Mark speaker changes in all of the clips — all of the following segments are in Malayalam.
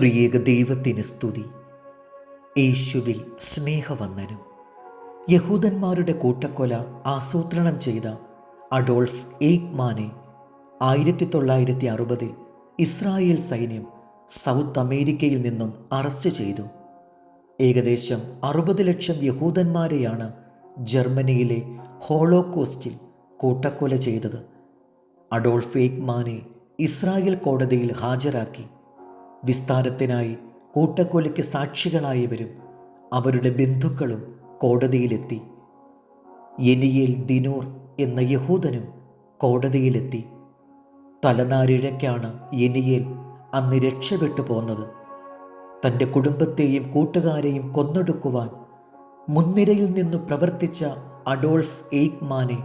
Speaker 1: ത്രിയേക ദൈവത്തിന് സ്തുതി. യേശുവിൽ സ്നേഹവന്ദനം. യഹൂദന്മാരുടെ കൂട്ടക്കൊല ആസൂത്രണം ചെയ്ത അഡോൾഫ് എയ്ക്മാനെ ആയിരത്തി തൊള്ളായിരത്തി അറുപതിൽ ഇസ്രായേൽ സൈന്യം സൗത്ത് അമേരിക്കയിൽ നിന്നും അറസ്റ്റ് ചെയ്തു. ഏകദേശം അറുപത് ലക്ഷം യഹൂദന്മാരെയാണ് ജർമ്മനിയിലെ ഹോളോകോസ്റ്റിൽ കൂട്ടക്കൊല ചെയ്തത്. അഡോൾഫ് എയ്ക്മാനെ ഇസ്രായേൽ കോടതിയിൽ ഹാജരാക്കി. വിസ്താരത്തിനായി കൂട്ടക്കൊലയ്ക്ക് സാക്ഷികളായവരും അവരുടെ ബന്ധുക്കളും കോടതിയിലെത്തി. എനിയേൽ ദിനൂർ എന്ന യഹൂദനും കോടതിയിലെത്തി. തലനാരിഴയ്ക്കാണ് എനിയേൽ അന്ന് രക്ഷപ്പെട്ടു പോന്നത്. തന്റെ കുടുംബത്തെയും കൂട്ടുകാരെയും കൊന്നൊടുക്കുവാൻ മുൻനിരയിൽ നിന്നു പ്രവർത്തിച്ച അഡോൾഫ് എയ്ക്മാനെ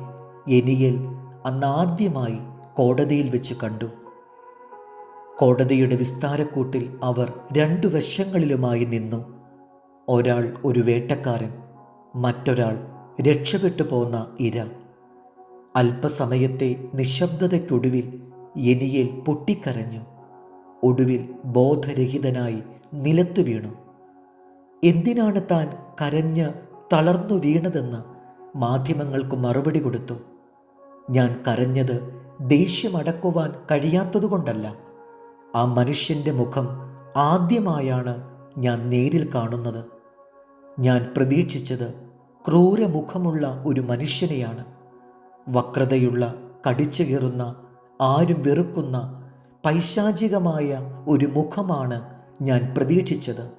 Speaker 1: എനിയേൽ അന്ന് ആദ്യമായി കോടതിയിൽ വെച്ച് കണ്ടു. കോടതിയുടെ വിസ്താരക്കൂട്ടിൽ അവർ രണ്ടു വശങ്ങളിലുമായി നിന്നു. ഒരാൾ ഒരു വേട്ടക്കാരൻ മറ്റൊരാൾ രക്ഷപ്പെട്ടു പോന്ന ഇര. അല്പസമയത്തെ നിശബ്ദതയ്ക്കൊടുവിൽ എനിയേൽ പൊട്ടിക്കരഞ്ഞു. ഒടുവിൽ ബോധരഹിതനായി നിലത്തു വീണു. എന്തിനാണ് താൻ കരഞ്ഞ് തളർന്നു വീണതെന്ന് മാധ്യമങ്ങൾക്ക് മറുപടി കൊടുത്തു? ഞാൻ കരഞ്ഞത് ദേഷ്യമടക്കുവാൻ കഴിയാത്തതുകൊണ്ടല്ല. ആ മനുഷ്യന്റെ മുഖം ആദ്യമായാണ് ഞാൻ നേരിൽ കാണുന്നത്. ഞാൻ പ്രതീക്ഷിച്ചത് ക്രൂരമുഖമുള്ള ഒരു മനുഷ്യനെയാണ്. വക്രതയുള്ള കടിച്ചു കയറുന്ന ആരും വെറുക്കുന്ന പൈശാചികമായ ഒരു മുഖമാണ് ഞാൻ പ്രതീക്ഷിച്ചത്.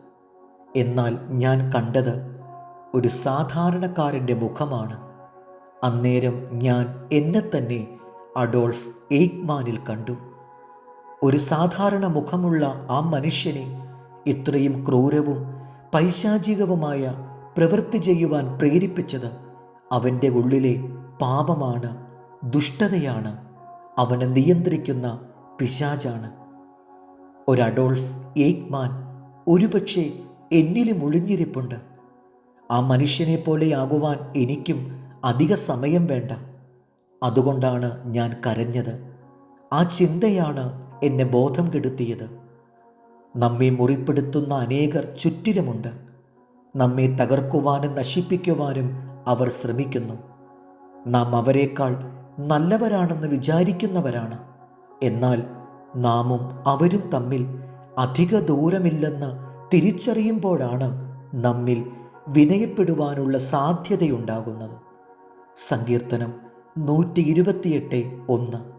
Speaker 1: എന്നാൽ ഞാൻ കണ്ടത് ഒരു സാധാരണക്കാരന്റെ മുഖമാണ്. അന്നേരം ഞാൻ എന്നെ തന്നെ അഡോൾഫ് എയ്ക്മാനിൽ കണ്ടു. ഒരു സാധാരണ മുഖമുള്ള ആ മനുഷ്യനെ ഇത്രയും ക്രൂരവും പൈശാചികവുമായ പ്രവൃത്തി ചെയ്യുവാൻ പ്രേരിപ്പിച്ചത് അവന്റെ ഉള്ളിലെ പാപമാണ് ദുഷ്ടതയാണ്. അവനെ നിയന്ത്രിക്കുന്ന പിശാചാണ്. ഒരു അഡോൾഫ് എയ്ക്മാൻ ഒരുപക്ഷെ എന്നിലും ഒളിഞ്ഞിരിപ്പുണ്ട്. ആ മനുഷ്യനെ പോലെ പോലെയാകുവാൻ എനിക്കും അധിക സമയം വേണ്ട. അതുകൊണ്ടാണ് ഞാൻ കരഞ്ഞത്. ആ ചിന്തയാണ് എന്നെ ബോധം കെടുത്തിയത്. നമ്മെ മുറിപ്പെടുത്തുന്ന അനേകർ ചുറ്റിലുമുണ്ട്. നമ്മെ തകർക്കുവാനും നശിപ്പിക്കുവാനും അവർ ശ്രമിക്കുന്നു. നാം അവരെക്കാൾ നല്ലവരാണെന്ന് വിചാരിക്കുന്നവരാണ്. എന്നാൽ നാമും അവരും തമ്മിൽ അധിക ദൂരമില്ലെന്ന് തിരിച്ചറിയുമ്പോഴാണ് നമ്മിൽ വിനയപ്പെടുവാനുള്ള സാധ്യതയുണ്ടാകുന്നത്. സങ്കീർത്തനം നൂറ്റി ഇരുപത്തിയെട്ട് ഒന്ന്.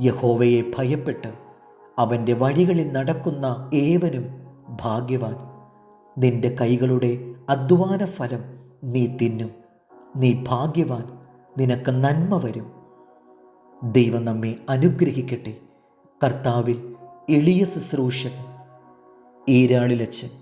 Speaker 1: യഹോവയെ ഭയപ്പെട്ട് അവന്റെ വഴികളിൽ നടക്കുന്ന ഏവനും ഭാഗ്യവാൻ. നിന്റെ കൈകളുടെ അധ്വാന ഫലം നീ തിന്നും. നീ ഭാഗ്യവാൻ. നിനക്ക് നന്മ വരും. ദൈവം നമ്മെ അനുഗ്രഹിക്കട്ടെ. കർത്താവിൽ എളിയ ശുശ്രൂഷകൻ. ഈരാളിലച്ചൻ